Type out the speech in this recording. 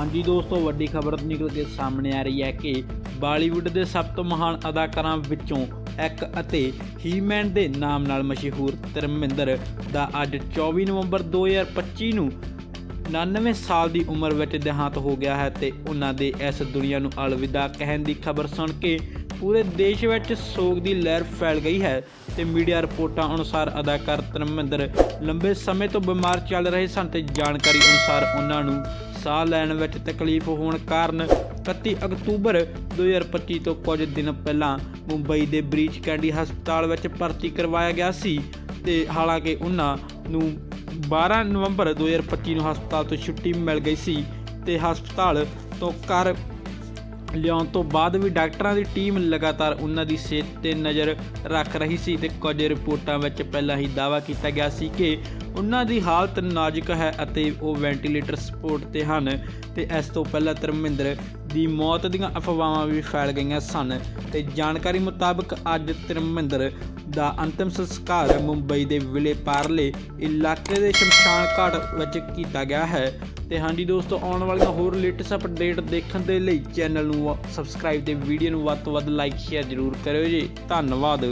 ਹਾਂਜੀ ਦੋਸਤੋ, ਵੱਡੀ ਖਬਰ ਨਿਕਲ ਕੇ ਸਾਹਮਣੇ ਆ ਰਹੀ ਹੈ ਕਿ ਬਾਲੀਵੁੱਡ ਦੇ ਸਭ ਤੋਂ ਮਹਾਨ ਅਦਾਕਾਰਾਂ ਵਿੱਚੋਂ ਇੱਕ ਅਤੇ ਹੀਮੈਨ ਦੇ ਨਾਮ ਨਾਲ ਮਸ਼ਹੂਰ ਧਰਮਿੰਦਰ ਦਾ ਅੱਜ 24 ਨਵੰਬਰ 2025 ਨੂੰ 99 ਸਾਲ ਦੀ ਉਮਰ ਵਿੱਚ ਦੇਹਾਂਤ ਹੋ ਗਿਆ ਹੈ ਤੇ ਉਹਨਾਂ ਦੇ ਇਸ ਦੁਨੀਆ ਨੂੰ ਅਲਵਿਦਾ ਕਹਿਣ ਦੀ ਖਬਰ ਸੁਣ ਕੇ ਪੂਰੇ ਦੇਸ਼ ਵਿੱਚ ਸੋਗ ਦੀ ਲਹਿਰ ਫੈਲ ਗਈ ਹੈ ਤੇ ਮੀਡੀਆ ਰਿਪੋਰਟਾਂ ਅਨੁਸਾਰ ਅਦਾਕਾਰ ਧਰਮਿੰਦਰ ਲੰਬੇ ਸਮੇਂ ਤੋਂ ਬਿਮਾਰ ਚੱਲ ਰਹੇ ਸਨ ਤੇ ਜਾਣਕਾਰੀ ਅਨੁਸਾਰ ਉਹਨਾਂ ਨੂੰ ਸਾਹ ਲੈਣ ਵਿੱਚ ਤਕਲੀਫ ਹੋਣ ਕਾਰਨ 31 ਅਕਤੂਬਰ 2025 ਤੋਂ ਕੁਝ ਦਿਨ ਪਹਿਲਾਂ ਮੁੰਬਈ ਦੇ ਬ੍ਰੀਚ ਕੈਂਡੀ ਹਸਪਤਾਲ ਵਿੱਚ ਭਰਤੀ ਕਰਵਾਇਆ ਗਿਆ ਸੀ ਤੇ ਹਾਲਾਂਕਿ ਉਹਨਾਂ ਨੂੰ 12 ਨਵੰਬਰ 2025 ਨੂੰ ਹਸਪਤਾਲ ਤੋਂ ਛੁੱਟੀ ਮਿਲ ਗਈ ਸੀ ਤੇ ਹਸਪਤਾਲ ਤੋਂ ਘਰ ਲਿਆਉਣ ਤੋਂ ਬਾਅਦ ਵੀ ਡਾਕਟਰਾਂ ਦੀ ਟੀਮ ਲਗਾਤਾਰ ਉਹਨਾਂ ਦੀ ਸਿਹਤ ਤੇ ਨਜ਼ਰ ਰੱਖ ਰਹੀ ਸੀ ਤੇ ਕੁਝ ਰਿਪੋਰਟਾਂ ਵਿੱਚ ਪਹਿਲਾਂ ਹੀ ਦਾਅਵਾ ਕੀਤਾ ਗਿਆ ਸੀ ਕਿ ਉਹਨਾਂ ਦੀ ਹਾਲਤ ਨਾਜ਼ੁਕ ਹੈ ਅਤੇ ਉਹ ਵੈਂਟੀਲੇਟਰ ਸਪੋਰਟ ਤੇ ਹਨ ਤੇ ਇਸ ਤੋਂ ਪਹਿਲਾਂ ਧਰਮਿੰਦਰ ਦੀ ਮੌਤ ਦੀਆਂ ਅਫਵਾਹਾਂ ਵੀ ਫੈਲ ਗਈਆਂ ਸਨ ਤੇ ਜਾਣਕਾਰੀ ਮੁਤਾਬਕ ਅੱਜ ਧਰਮਿੰਦਰ ਦਾ ਅੰਤਿਮ ਸੰਸਕਾਰ ਮੁੰਬਈ ਦੇ ਵਿਲੇ ਪਾਰਲੇ ਇਲਾਕੇ ਦੇ ਸ਼ਮਸ਼ਾਨ ਘਾਟ ਵਿੱਚ ਕੀਤਾ ਗਿਆ ਹੈ। ਤੇ ਹਾਂਜੀ ਦੋਸਤੋ, ਆਉਣ ਵਾਲੀਆਂ ਹੋਰ ਲੇਟੈਸਟ ਅਪਡੇਟ ਦੇਖਣ ਦੇ ਲਈ ਚੈਨਲ ਨੂੰ ਸਬਸਕ੍ਰਾਈਬ ਤੇ ਵੀਡੀਓ ਨੂੰ ਵੱਧ ਤੋਂ ਵੱਧ ਲਾਈਕ ਸ਼ੇਅਰ ਜ਼ਰੂਰ ਕਰਿਓ ਜੀ। ਧੰਨਵਾਦ।